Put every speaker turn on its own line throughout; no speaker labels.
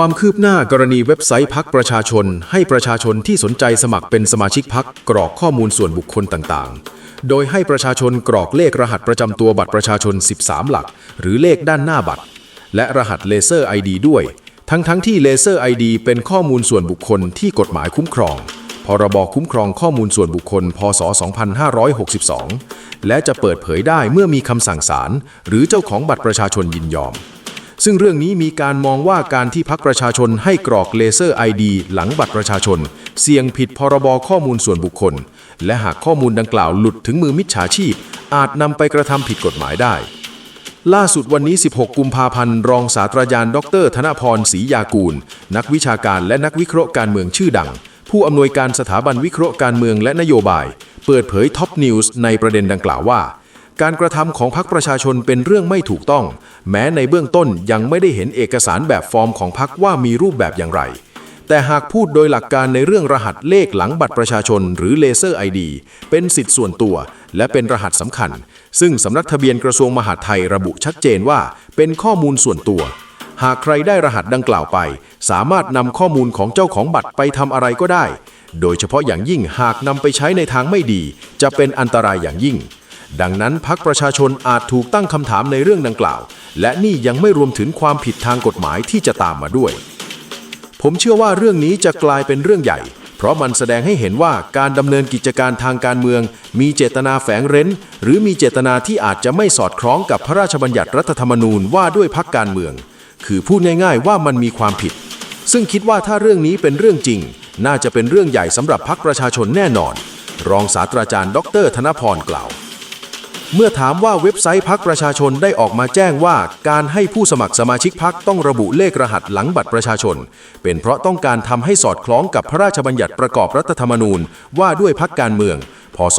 ความคืบหน้ากรณีเว็บไซต์พักประชาชน ให้ประชาชนที่สนใจสมัครเป็นสมาชิกพักกรอกข้อมูลส่วนบุคคลต่างๆ โดยให้ประชาชนกรอกเลขรหัสประจำตัวบัตรประชาชน 13 หลัก หรือเลขด้านหน้าบัตร และรหัสเลเซอร์ ID ด้วย ทั้งๆที่เลเซอร์ ID เป็นข้อมูลส่วนบุคคลที่กฎหมายคุ้มครอง พรบคุ้มครองข้อมูลส่วนบุคคล พศ 2562 และจะเปิดเผยได้เมื่อมีคำสั่งศาลหรือเจ้าของบัตรประชาชนยินยอม ซึ่งเรื่องนี้มีการมองว่าการที่พักประชาชนให้กรอกเลเซอร์ ID หลังบัตรประชาชน เสี่ยงผิดพรบข้อมูลส่วนบุคคล และหากข้อมูลดังกล่าวหลุดถึงมือมิจฉาชีพ อาจนำไปกระทำผิดกฎหมายได้ ล่าสุดวันนี้ 16 กุมภาพันธ์ รองศาสตราจารย์ ดร ธนพรศรียากูล นักวิชาการและนักวิเคราะห์การเมืองชื่อดัง ผู้อำนวยการสถาบันวิเคราะห์การเมืองและนโยบาย เปิดเผยท็อปนิวส์ในประเด็นดังกล่าวว่า การกระทำของพรรคประชาชนเป็นเรื่องไม่ถูกต้อง แม้ในเบื้องต้นยังไม่ได้เห็นเอกสารแบบฟอร์มของพรรคว่ามีรูปแบบอย่างไร แต่หากพูดโดยหลักการในเรื่องรหัสเลขหลังบัตรประชาชน หรือเลเซอร์ ID เป็นสิทธิ์ส่วนตัว และเป็นรหัสสำคัญ ซึ่งสำนักทะเบียนกระทรวงมหาดไทยระบุชัดเจนว่า เป็นข้อมูลส่วนตัว หากใครได้รหัสดังกล่าวไป สามารถนำข้อมูลของเจ้าของบัตรไปทำอะไรก็ได้ โดยเฉพาะอย่างยิ่งหากนำไปใช้ในทางไม่ดี จะเป็นอันตรายอย่างยิ่ง ดังนั้นพักประชาชนอาจถูกตั้งคำถามในเรื่องดังกล่าว และนี่ยังไม่รวมถึงความผิดทางกฎหมายที่จะตามมาด้วย ผมเชื่อว่าเรื่องนี้จะกลายเป็นเรื่องใหญ่ เพราะมันแสดงให้เห็นว่าการดำเนินกิจการทางการเมือง มีเจตนาแฝงเร้น หรือมีเจตนาที่อาจจะไม่สอดคล้องกับพระราชบัญญัติรัฐธรรมนูญว่าด้วยพักการเมือง คือพูดง่ายๆว่ามันมีความผิด ซึ่งคิดว่าถ้าเรื่องนี้เป็นเรื่องจริง น่าจะเป็นเรื่องใหญ่สำหรับพักประชาชนแน่นอน รองศาสตราจารย์ ดร ธนพรกล่าว เมื่อถามว่าเว็บไซต์พักประชาชนได้ออกมาแจ้งว่า การให้ผู้สมัครสมาชิกพักต้องระบุเลขรหัสหลังบัตรประชาชน เป็นเพราะต้องการทำให้สอดคล้องกับพระราชบัญญัติประกอบรัฐธรรมนูญ ว่าด้วยพักการเมือง พศ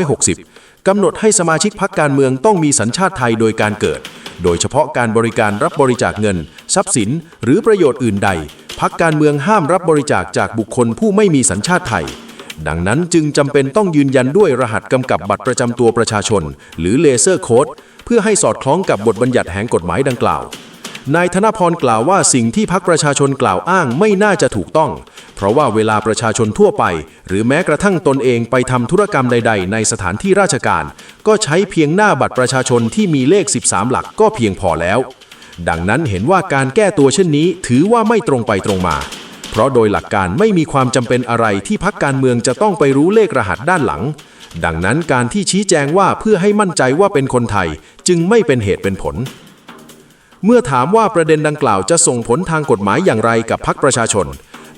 2560กำหนดให้สมาชิกพักการเมืองต้องมีสัญชาติไทยโดยการเกิด โดยเฉพาะการบริการรับบริจาคเงิน ทรัพย์สิน หรือประโยชน์อื่นใด พักการเมืองห้ามรับบริจาคจากบุคคลผู้ไม่มีสัญชาติไทย ดังนั้นจึงจำเป็นต้องยืนยันด้วยรหัสกำกับบัตรประจำตัวประชาชน หรือเลเซอร์โค้ดเพื่อให้สอดคล้องกับบทบัญญัติแห่งกฎหมายดังกล่าวนายธนพรกล่าวว่าสิ่งที่พักประชาชนกล่าวอ้างไม่น่าจะถูกต้อง เพราะว่าเวลาประชาชนทั่วไป หรือแม้กระทั่งตนเองไปทำธุรกรรมใด ๆ ในสถานที่ราชการ ก็ใช้เพียงหน้าบัตรประชาชนที่มีเลข 13 หลักก็เพียงพอแล้ว ดังนั้นเห็นว่าการแก้ตัวเช่นนี้ถือว่าไม่ตรงไปตรงมา เพราะโดยหลักการไม่มีความจำเป็นอะไรที่พักการเมืองจะต้องไปรู้เลขรหัสด้านหลัง ดังนั้นการที่ชี้แจงว่าเพื่อให้มั่นใจว่าเป็นคนไทยจึงไม่เป็นเหตุเป็นผล เมื่อถามว่าประเด็นดังกล่าวจะส่งผลทางกฎหมายอย่างไรกับพักประชาชน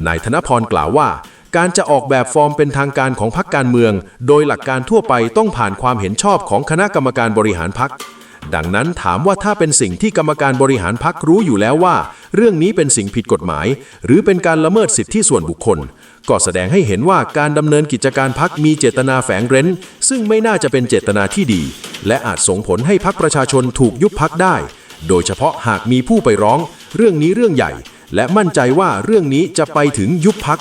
นายธนพรกล่าวว่า การจะออกแบบฟอร์มเป็นทางการของพักการเมือง โดยหลักการทั่วไปต้องผ่านความเห็นชอบของคณะกรรมการบริหารพัก ดังนั้นถามว่าถ้าเป็นสิ่งที่กรรมการบริหารพักรู้อยู่แล้วว่า เรื่องนี้เป็นสิ่งผิดกฎหมาย หรือเป็นการละเมิดสิทธิส่วนบุคคล ก็แสดงให้เห็นว่าการดำเนินกิจการพักมีเจตนาแฝงเร้น ซึ่งไม่น่าจะเป็นเจตนาที่ดี และอาจส่งผลให้พักประชาชนถูกยุบพักได้ โดยเฉพาะหากมีผู้ไปร้อง เรื่องนี้เรื่องใหญ่ และมั่นใจว่าเรื่องนี้จะไปถึงยุบพัก